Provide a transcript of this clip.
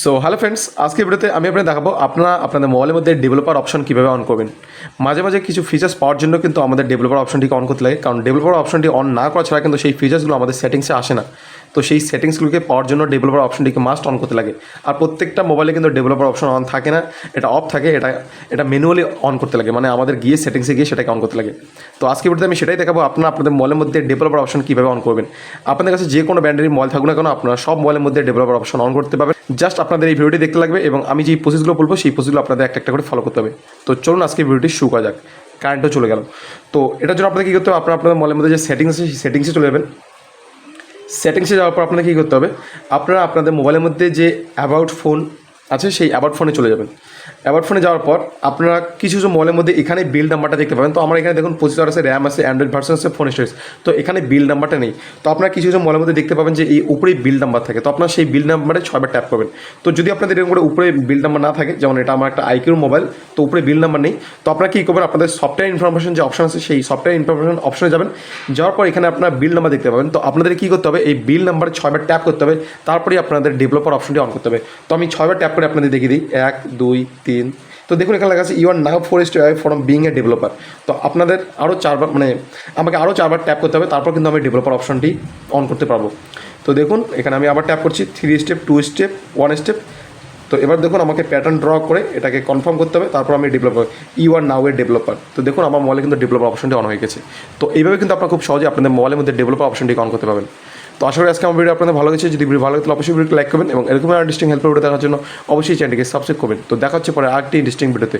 So hello friends আজকে ভিডিওতে আমি আপনাদের দেখাবো আপনারা আপনাদের মোবাইলের মধ্যে ডেভেলপার অপশন কীভাবে অন করবেন। মাঝে মাঝে কিছু ফিচার্স পাওয়ার জন্য কিন্তু আমাদের ডেভেলপার অপশনটিকে অন করতে লাগে, কারণ ডেভেলপার অপশনটি অন না করা ছাড়া কিন্তু সেই ফিচার্সগুলো আমাদের সেটিংসে আসে না। তো সেই সেটিংসগুলোকে পাওয়ার জন্য ডেভেলপার অপশনটিকে মাস্ট অন করতে লাগে। আর প্রত্যেকটা মোবাইলে কিন্তু ডেভেলপার অপশন অন থাকে না, এটা অফ থাকে, এটা এটা ম্যানুয়ালি অন করতে লাগে মানে আমাদের গিয়ে সেটিংসে গিয়ে সেটাকে অন করতে লাগে। তো আজকে ভিডিওতে আমি সেটাই দেখাবো, আপনারা আপনাদের মোবাইলের মধ্যে ডেভেলপার অপশন কীভাবে অন করবেন। আপনাদের কাছে যে কোনো ব্র্যান্ডের মোবাইল থাকুক না কেন, আপনারা সব মোবাইলের মধ্যে ডেভেলপার অপশন অন করতে পারবেন। জাস্ট আপনাদের এই ভিডিওটি দেখতে লাগবে এবং আমি যেই প্রসেসগুলো বলব, সেই প্রসেসগুলো আপনাদের একটা একটা করে ফলো করতে হবে। তো চলুন আজকে ভিডিওটি শুরু করা যাক। কারেন্টও চলে গেল। তো এটার জন্য আপনাদের কী করতে হবে? আপনার আপনাদের মলের মধ্যে যে সেটিংস আছে, সেই সেটিংসে চলে যাবেন। সেটিংসে যাওয়ার পর আপনাদের কী করতে হবে? আপনারা আপনাদের মোবাইলের মধ্যে যে অ্যাবাউট ফোন আছে, সেই অ্যাবাউট ফোনে চলে যাবেন। অ্যাবাউট ফোনে যাওয়ার পর আপনারা কিছু কিছু মলের মধ্যে এখানে বিল নাম্বারটা দেখতে পাবেন। তো আমার এখানে দেখুন পঁচিশ আছে র্যাম আছে অ্যান্ড্রয়েড ভার্সন আছে ফোন স্টোরেজ তো এখানে বিল নাম্বারটা নেই। তো আপনারা কিছু কিছু মলের মধ্যে দেখতে পাবেন যে এই উপরেই বিল নাম্বার থাকে। তো আপনারা সেই বিল নাম্বারে ছয়বার ট্যাপ করবেন। তো যদি আপনাদের এরকম করে উপরে বিল নাম্বার না থাকে, যেমন এটা আমার একটা আইকিউর মোবাইল তো উপরে বিল নাম্বার নেই। তো আপনারা কী করবেন, আপনাদের সফটওয়্যার ইনফরমেশন যে অপশন আছে, সেই সফটওয়্যার ইনফরমেশন অপশনে যাবেন। যাওয়ার পর এখানে আপনার বিল নাম্বার দেখতে পাবেন। তো আপনাদের কী করতে হবে, এই বিল নাম্বারে ছয়বার ট্যাপ করতে হবে। তারপরেই আপনাদের ডেভেলপার অপশনটি অন করতে হবে। তো আমি ছয়বার ট্যাপ আপনাদের দেখিয়ে দিই। এক, দুই, তিন। তো দেখুন, এখানে লেখা আছে you are now forest away from being a developer তো আপনাদের আরও চারবার মানে আমাকে আরও চারবার ট্যাপ করতে হবে, তারপর কিন্তু আমি ডেভেলপার অপশনটি অন করতে পারব। তো দেখুন, এখানে আমি আবার ট্যাপ করছি three step two step one step তো এবার দেখুন, আমাকে প্যাটার্ন ড্র করে এটাকে কনফার্ম করতে হবে, তারপর আমি ডেভেলপার ইউ আর নাও এর ডেভেলপার তো দেখুন, আমার মোবাইলে কিন্তু ডেভেলপার অপশনটি অন হয়ে গেছে। তো এইভাবে কিন্তু আপনারা খুব সহজে আপনাদের মোবাইলের মধ্যে ডেভেলপার অপশনটি অন করতে পারবেন। তো আশা করি আজকে আমার ভিডিও আপনাদের ভালো গেছে যদি ভিডিও ভালো লাগে, তাহলে অবশ্যই ভিডিওটি লাইক করবেন এবং এরকম আর ডিস্টিং হেল্প ভিডিও দেখার জন্য অবশ্যই চ্যানেলটিকে সাবস্ক্রাইব করবেন। তো দেখা হচ্ছে পরে আরেকটি ডিস্টিং ভিডিওতে